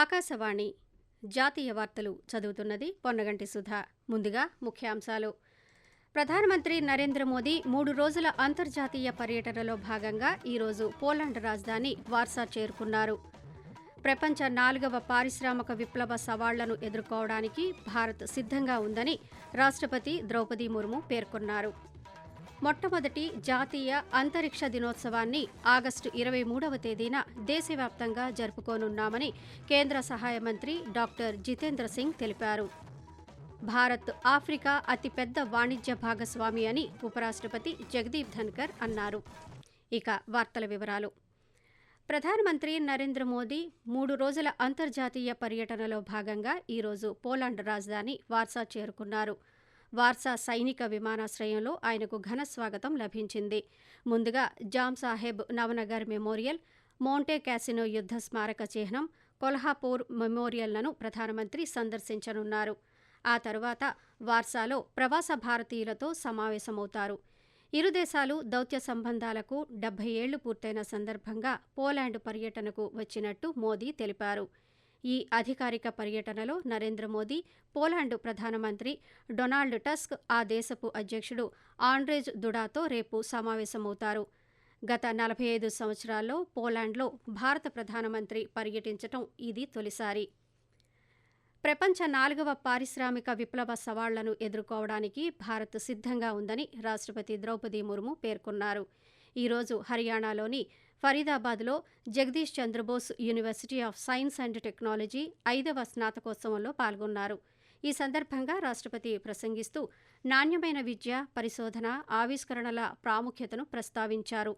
ఆకాశవాణి జాతీయ వార్తలు చదువుతున్నది పొన్నగంటి సుధా. ముందుగా ముఖ్యాంశాలు. ప్రధానమంత్రి నరేంద్ర మోదీ మూడు రోజుల అంతర్జాతీయ పర్యటనలో భాగంగా ఈరోజు పోలాండ్ రాజధాని వార్సా చేరుకున్నారు. ప్రపంచ నాలుగవ పారిశ్రామిక విప్లవ సవాళ్ళను ఎదుర్కోవడానికి భారత్ సిద్ధంగా ఉందని రాష్ట్రపతి ద్రౌపది ముర్ము పేర్కొన్నారు. మొట్టమొదటి జాతీయ అంతరిక్ష దినోత్సవాన్ని ఆగస్టు ఇరవై మూడవ తేదీన దేశవ్యాప్తంగా జరుపుకోనున్నామని కేంద్ర సహాయ మంత్రి డాక్టర్ జితేంద్ర సింగ్ తెలిపారు. భారత్ ఆఫ్రికా అతిపెద్ద వాణిజ్య భాగస్వామి అని ఉపరాష్ట్రపతి జగదీప్ ధన్కర్ అన్నారు. ఇక వార్తల వివరాలు. ప్రధానమంత్రి నరేంద్ర మోదీ మూడు రోజుల అంతర్జాతీయ పర్యటనలో భాగంగా ఈరోజు పోలాండ్ రాజధాని వార్సా చేరుకున్నారు. వార్సా సైనిక విమానాశ్రయంలో ఆయనకు ఘన స్వాగతం లభించింది. ముందుగా Jam Saheb Nawanagar memorial Monte Cassino యుద్ధ స్మారక చిహ్నం కొల్హాపూర్ మెమోరియల్లను ప్రధానమంత్రి సందర్శించనున్నారు. ఆ తరువాత వార్సాలో ప్రవాస భారతీయులతో సమావేశమవుతారు. ఇరు దేశాలు దౌత్య సంబంధాలకు డెబ్బై ఏళ్ళు పూర్తయిన సందర్భంగా పోలాండ్ పర్యటనకు వచ్చినట్టు మోదీ తెలిపారు. ఈ అధికారిక పర్యటనలో నరేంద్ర మోదీ పోలాండ్ ప్రధానమంత్రి డొనాల్డ్ టస్క్ ఆ దేశపు అధ్యక్షుడు ఆండ్రేజ్ దుడాతో రేపు సమావేశమవుతారు. గత నలభై ఐదు సంవత్సరాల్లో పోలాండ్లో భారత ప్రధానమంత్రి పర్యటించటం ఇది తొలిసారి. ప్రపంచ నాలుగవ పారిశ్రామిక విప్లవ సవాళ్ళను ఎదుర్కోవడానికి భారత్ సిద్ధంగా ఉందని రాష్ట్రపతి ద్రౌపది ముర్ము పేర్కొన్నారు. ఈరోజు హర్యానాలోని ఫరీదాబాద్లో Jagadish Chandra Bose university of science and technology ఐదవ స్నాతకోత్సవంలో పాల్గొన్నారు. ఈ సందర్భంగా రాష్ట్రపతి ప్రసంగిస్తూ నాణ్యమైన విద్య పరిశోధన ఆవిష్కరణల ప్రాముఖ్యతను ప్రస్తావించారు.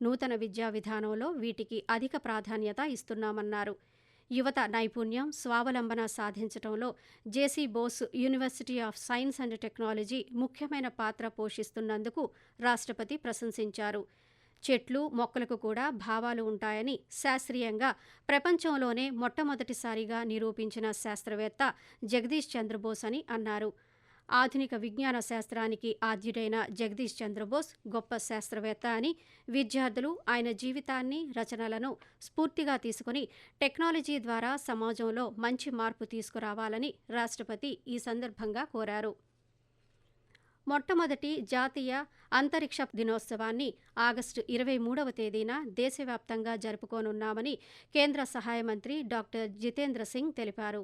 నూతన విద్యా విధానంలో వీటికి అధిక ప్రాధాన్యత ఇస్తున్నామన్నారు. యువత నైపుణ్యం స్వావలంబన సాధించడంలో J C Bose university of science and technology ముఖ్యమైన పాత్ర పోషిస్తున్నందుకు రాష్ట్రపతి ప్రశంసించారు. చెట్లు మొక్కలకు కూడా భావాలు ఉంటాయని శాస్త్రీయంగా ప్రపంచంలోనే మొట్టమొదటిసారిగా నిరూపించిన శాస్త్రవేత్త జగదీష్ చంద్రబోస్ అని అన్నారు. ఆధునిక విజ్ఞాన శాస్త్రానికి ఆద్యుడైన జగదీష్ చంద్రబోస్ గొప్ప శాస్త్రవేత్త అని విద్యార్థులు ఆయన జీవితాన్ని రచనలను స్ఫూర్తిగా తీసుకుని టెక్నాలజీ ద్వారా సమాజంలో మంచి మార్పు తీసుకురావాలని రాష్ట్రపతి ఈ సందర్భంగా కోరారు. మొట్టమొదటి జాతీయ అంతరిక్ష దినోత్సవాన్ని ఆగస్టు ఇరవై మూడవ తేదీన దేశవ్యాప్తంగా జరుపుకోనున్నామని కేంద్ర సహాయ మంత్రి డాక్టర్ జితేంద్ర సింగ్ తెలిపారు.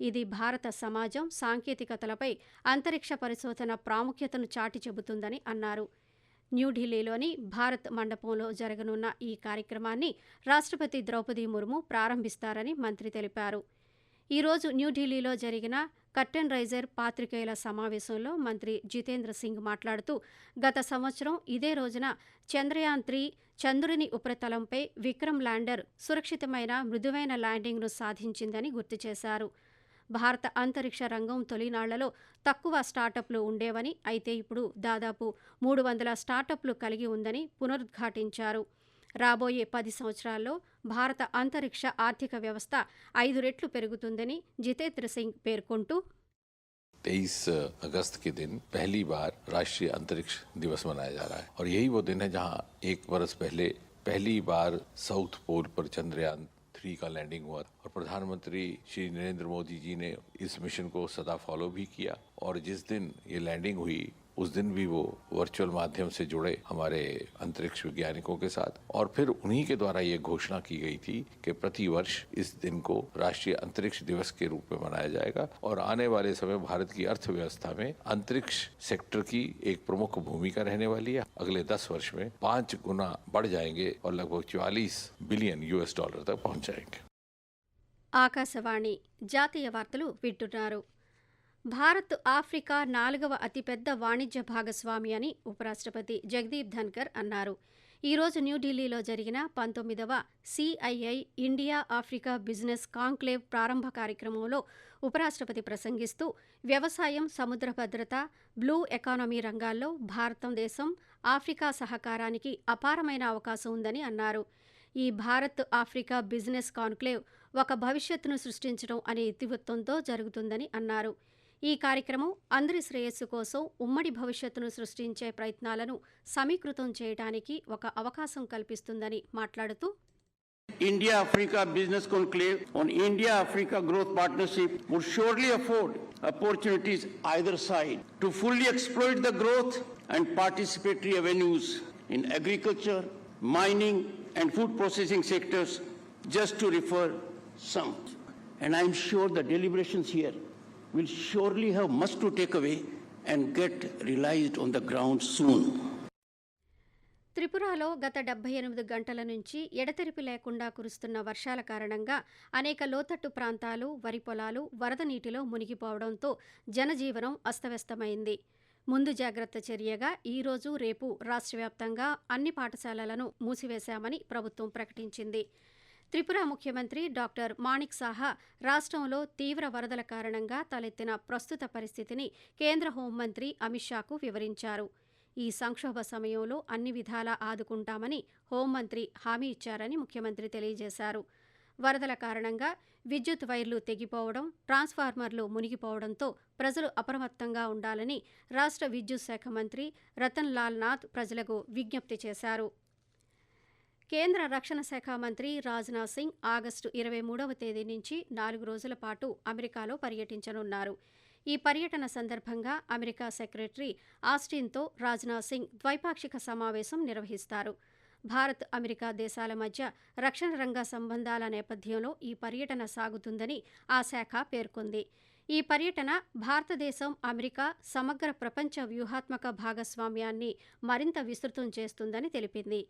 ఇది భారత సమాజం సాంకేతికతలపై అంతరిక్ష పరిశోధన ప్రాముఖ్యతను చాటి చెబుతుందని అన్నారు. న్యూఢిల్లీలోని భారత్ మండపంలో జరగనున్న ఈ కార్యక్రమాన్ని రాష్ట్రపతి ద్రౌపది ముర్ము ప్రారంభిస్తారని మంత్రి తెలిపారు. ఈరోజు న్యూఢిల్లీలో జరిగిన కర్టెన్ రైజర్ పాత్రికేయుల సమావేశంలో మంత్రి జితేంద్ర సింగ్ మాట్లాడుతూ గత సంవత్సరం ఇదే రోజున చంద్రయాన్ త్రీ చంద్రుని ఉపరితలంపై విక్రమ్ ల్యాండర్ సురక్షితమైన మృదువైన ల్యాండింగ్ను సాధించిందని గుర్తు చేశారు. భారత అంతరిక్ష రంగం తొలినాళ్ళలో తక్కువ స్టార్టప్లు ఉండేవని అయితే ఇప్పుడు దాదాపు మూడు వందల స్టార్టప్లు కలిగి ఉందని పునరుద్ఘాటించారు. రాబోయే పది సంవత్సరాల్లో భారత అంతరిక్ష ఆర్థిక వ్యవస్థ ఐదు రెట్లు పెరుగుతుందని జితేంద్ర సింగ్ పేర్కొంటూ तेईस अगस्त के दिन पहली बार राष्ट्रीय अंतरिक्ष दिवस मनाया जा रहा है और यही वो दिन है जहां एक बरस पहले पहली बार साउथ पोल पर चंद्रयान थ्री का लैंडिंग हुआ और प्रधानमंत्री श्री नरेंद्र मोदी जी ने इस मिशन को सदा फॉलो भी किया और जिस दिन ये लैंडिंग हुई उस दिन भी वो वर्चुअल माध्यम से जुड़े हमारे अंतरिक्ष वैज्ञानिकों के साथ और फिर उन्हीं के द्वारा ये घोषणा की गई थी कि प्रति वर्ष इस दिन को राष्ट्रीय अंतरिक्ष दिवस के रूप में मनाया जाएगा और आने वाले समय भारत की अर्थव्यवस्था में अंतरिक्ष सेक्टर की एक प्रमुख भूमिका रहने वाली है अगले दस वर्ष में पांच गुना बढ़ जाएंगे और लगभग चौवालीस बिलियन यूएस डॉलर तक पहुंच जाएंगे ఆకాశవాణి జాతీయ వార్తలు వింటున్నారు భారత్ ఆఫ్రికా నాలుగవ అతిపెద్ద వాణిజ్య భాగస్వామి అని ఉపరాష్ట్రపతి జగదీప్ ధన్కర్ అన్నారు. ఈరోజు న్యూఢిల్లీలో జరిగిన పంతొమ్మిదవ CII India Africa business conclave ప్రారంభ కార్యక్రమంలో ఉపరాష్ట్రపతి ప్రసంగిస్తూ వ్యవసాయం సముద్ర భద్రత బ్లూ ఎకానమీ రంగాల్లో భారతదేశం ఆఫ్రికా సహకారానికి అపారమైన అవకాశం ఉందని అన్నారు. ఈ భారత్ ఆఫ్రికా బిజినెస్ కాన్క్లేవ్ ఒక భవిష్యత్తును సృష్టించడం అనే ఇతివృత్తంతో జరుగుతుందని అన్నారు. ఈ కార్యక్రమం అందరి శ్రేయస్సు కోసం ఉమ్మడి భవిష్యత్తును సృష్టించే ప్రయత్నాలను సమీకృతం చేయడానికి ఒక అవకాశం కల్పిస్తుందని మాట్లాడుతూ India Africa Business Conclave on India Africa Growth Partnership would surely afford opportunities either side to fully exploit the growth and participatory avenues in agriculture, mining, and food processing sectors, just to refer some. And I'm sure the deliberations here will surely have much to take away and get realized on the ground soon. త్రిపురలో గత డెబ్బై ఎనిమిది గంటల నుంచి ఎడతెరిపి లేకుండా కురుస్తున్న వర్షాల కారణంగా అనేక లోతట్టు ప్రాంతాలు వరి పొలాలు వరద నీటిలో మునిగిపోవడంతో జనజీవనం అస్తవ్యస్తమైంది ముందు జాగ్రత్త చర్యగా ఈ రోజు రేపు రాష్ట్ర వ్యాప్తంగా అన్ని పాఠశాలలను మూసివేశామని ప్రభుత్వం ప్రకటించింది త్రిపుర ముఖ్యమంత్రి డాక్టర్ మాణిక్ సాహా రాష్ట్రంలో తీవ్ర వరదల కారణంగా తలెత్తిన ప్రస్తుత పరిస్థితిని కేంద్ర హోంమంత్రి అమిత్ షాకు వివరించారు. ఈ సంక్షోభ సమయంలో అన్ని విధాలా ఆదుకుంటామని హోంమంత్రి హామీ ఇచ్చారని ముఖ్యమంత్రి తెలియజేశారు. వరదల కారణంగా విద్యుత్ వైర్లు తెగిపోవడం ట్రాన్స్ఫార్మర్లు మునిగిపోవడంతో ప్రజలు అప్రమత్తంగా ఉండాలని రాష్ట్ర విద్యుత్ శాఖ మంత్రి రతన్ లాల్ నాథ్ ప్రజలకు విజ్ఞప్తి చేశారు. కేంద్ర రక్షణ శాఖ మంత్రి రాజ్నాథ్ సింగ్ ఆగస్టు ఇరవై మూడవ తేదీ నుంచి నాలుగు రోజుల పాటు అమెరికాలో పర్యటించనున్నారు. ఈ పర్యటన సందర్భంగా అమెరికా సెక్రటరీ ఆస్టిన్తో రాజ్నాథ్ సింగ్ ద్వైపాక్షిక సమావేశం నిర్వహిస్తారు. భారత్ అమెరికా దేశాల మధ్య రక్షణ రంగ సంబంధాల నేపథ్యంలో ఈ పర్యటన సాగుతుందని ఆ శాఖ పేర్కొంది. ఈ పర్యటన భారతదేశం అమెరికా సమగ్ర ప్రపంచ వ్యూహాత్మక భాగస్వామ్యాన్ని మరింత విస్తృతం చేస్తుందని తెలిపింది.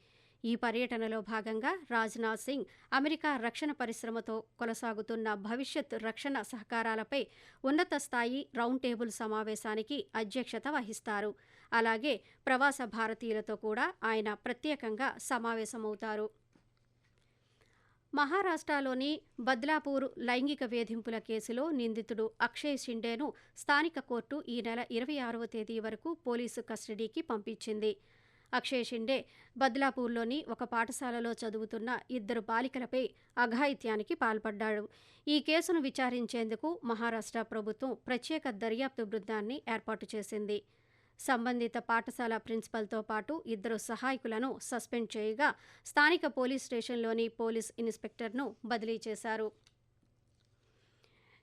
ఈ పర్యటనలో భాగంగా రాజ్నాథ్ సింగ్ అమెరికా రక్షణ పరిశ్రమతో కొనసాగుతున్న భవిష్యత్ రక్షణ సహకారాలపై ఉన్నత స్థాయి రౌండ్ టేబుల్ సమావేశానికి అధ్యక్షత వహిస్తారు. అలాగే ప్రవాస భారతీయులతో కూడా ఆయన ప్రత్యేకంగా సమావేశమవుతారు. మహారాష్ట్రలోని బద్లాపూర్ లైంగిక వేధింపుల కేసులో నిందితుడు అక్షయ్ షిండేను స్థానిక కోర్టు ఈ నెల ఇరవై ఆరవ తేదీ వరకు పోలీసు కస్టడీకి పంపించింది. అక్షయ్ షిండే బద్లాపూర్లోని ఒక పాఠశాలలో చదువుతున్న ఇద్దరు బాలికలపై అఘాయిత్యానికి పాల్పడ్డాడు. ఈ కేసును విచారించేందుకు మహారాష్ట్ర ప్రభుత్వం ప్రత్యేక దర్యాప్తు బృందాన్ని ఏర్పాటు చేసింది. సంబంధిత పాఠశాల ప్రిన్సిపల్తో పాటు ఇద్దరు సహాయకులను సస్పెండ్ చేయగా స్థానిక పోలీస్ స్టేషన్లోని పోలీస్ ఇన్స్పెక్టర్ను బదిలీ చేశారు.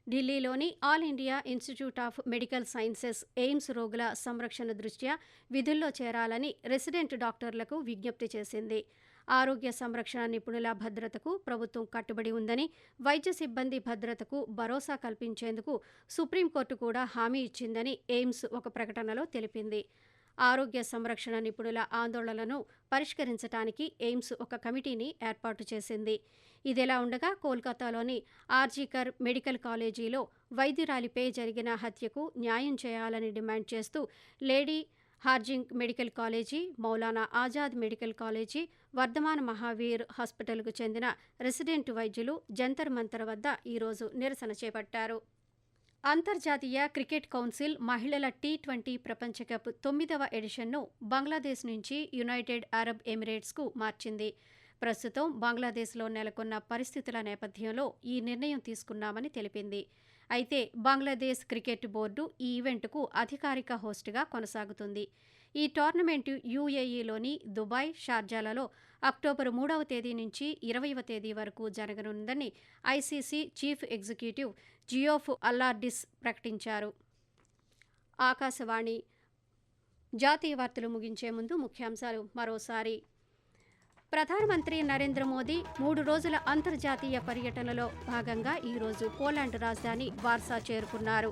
ఢిల్లీలోని all India institute of medical sciences AIIMS రోగుల సంరక్షణ దృష్ట్యా విధుల్లో చేరాలని రెసిడెంట్ డాక్టర్లకు విజ్ఞప్తి చేసింది. ఆరోగ్య సంరక్షణ నిపుణుల భద్రతకు ప్రభుత్వం కట్టుబడి ఉందని వైద్య సిబ్బంది భద్రతకు భరోసా కల్పించేందుకు సుప్రీంకోర్టు కూడా హామీ ఇచ్చిందని ఎయిమ్స్ ఒక ప్రకటనలో తెలిపింది. ఆరోగ్య సంరక్షణ నిపుణుల ఆందోళనలను పరిష్కరించడానికి ఎయిమ్స్ ఒక కమిటీని ఏర్పాటు చేసింది. ఇదిలా ఉండగా కోల్కతాలోని ఆర్జీకర్ మెడికల్ కాలేజీలో వైద్యురాలిపై జరిగిన హత్యకు న్యాయం చేయాలని డిమాండ్ చేస్తూ lady Hardinge medical college Maulana Azad medical college Vardhman Mahavir హాస్పిటల్కు చెందిన రెసిడెంట్ వైద్యులు జంతర్ మంతర్ వద్ద ఈరోజు నిరసన చేపట్టారు. అంతర్జాతీయ క్రికెట్ కౌన్సిల్ మహిళల టీ ట్వంటీ ప్రపంచ కప్ తొమ్మిదవ ఎడిషన్ను బంగ్లాదేశ్ నుంచి యునైటెడ్ అరబ్ ఎమిరేట్స్కు మార్చింది. ప్రస్తుతం బంగ్లాదేశ్లో నెలకొన్న పరిస్థితుల నేపథ్యంలో ఈ నిర్ణయం తీసుకున్నామని తెలిపింది. అయితే బంగ్లాదేశ్ క్రికెట్ బోర్డు ఈ ఈవెంట్కు అధికారిక హోస్టుగా కొనసాగుతుంది. ఈ టోర్నమెంట్ యూఏఈలోని దుబాయ్ షార్జాలలో అక్టోబర్ మూడవ తేదీ నుంచి ఇరవైవ తేదీ వరకు జరగనుందని ICC chief executive Geoff Allardice ప్రకటించారు. ఆకాశవాణి జాతీయ వార్తలు ముగించే ముందు ముఖ్యాంశాలు మరోసారి. ప్రధానమంత్రి నరేంద్ర మోదీ మూడు రోజుల అంతర్జాతీయ పర్యటనలో భాగంగా ఈరోజు పోలాండ్ రాజధాని వార్సా చేరుకున్నారు.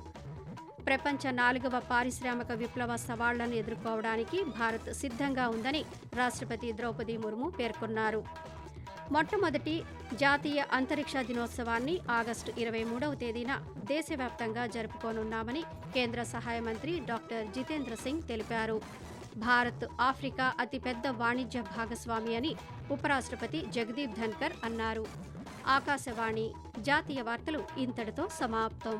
ప్రపంచ నాలుగవ పారిశ్రామిక విప్లవ సవాళ్ళను ఎదుర్కోవడానికి భారత్ సిద్ధంగా ఉందని రాష్ట్రపతి ద్రౌపది ముర్ము పేర్కొన్నారు. మొట్టమొదటి జాతీయ అంతరిక్ష దినోత్సవాన్ని ఆగస్టు ఇరవై మూడవ తేదీన దేశవ్యాప్తంగా జరుపుకోనున్నామని కేంద్ర సహాయ మంత్రి డాక్టర్ జితేంద్ర సింగ్ తెలిపారు. భారత్ ఆఫ్రికా అతిపెద్ద వాణిజ్య భాగస్వామి అని ఉపరాష్ట్రపతి జగదీప్ ధన్కర్ అన్నారు. ఆకాశవాణి జాతీయ వార్తలు ఇంతటితో సమాప్తం.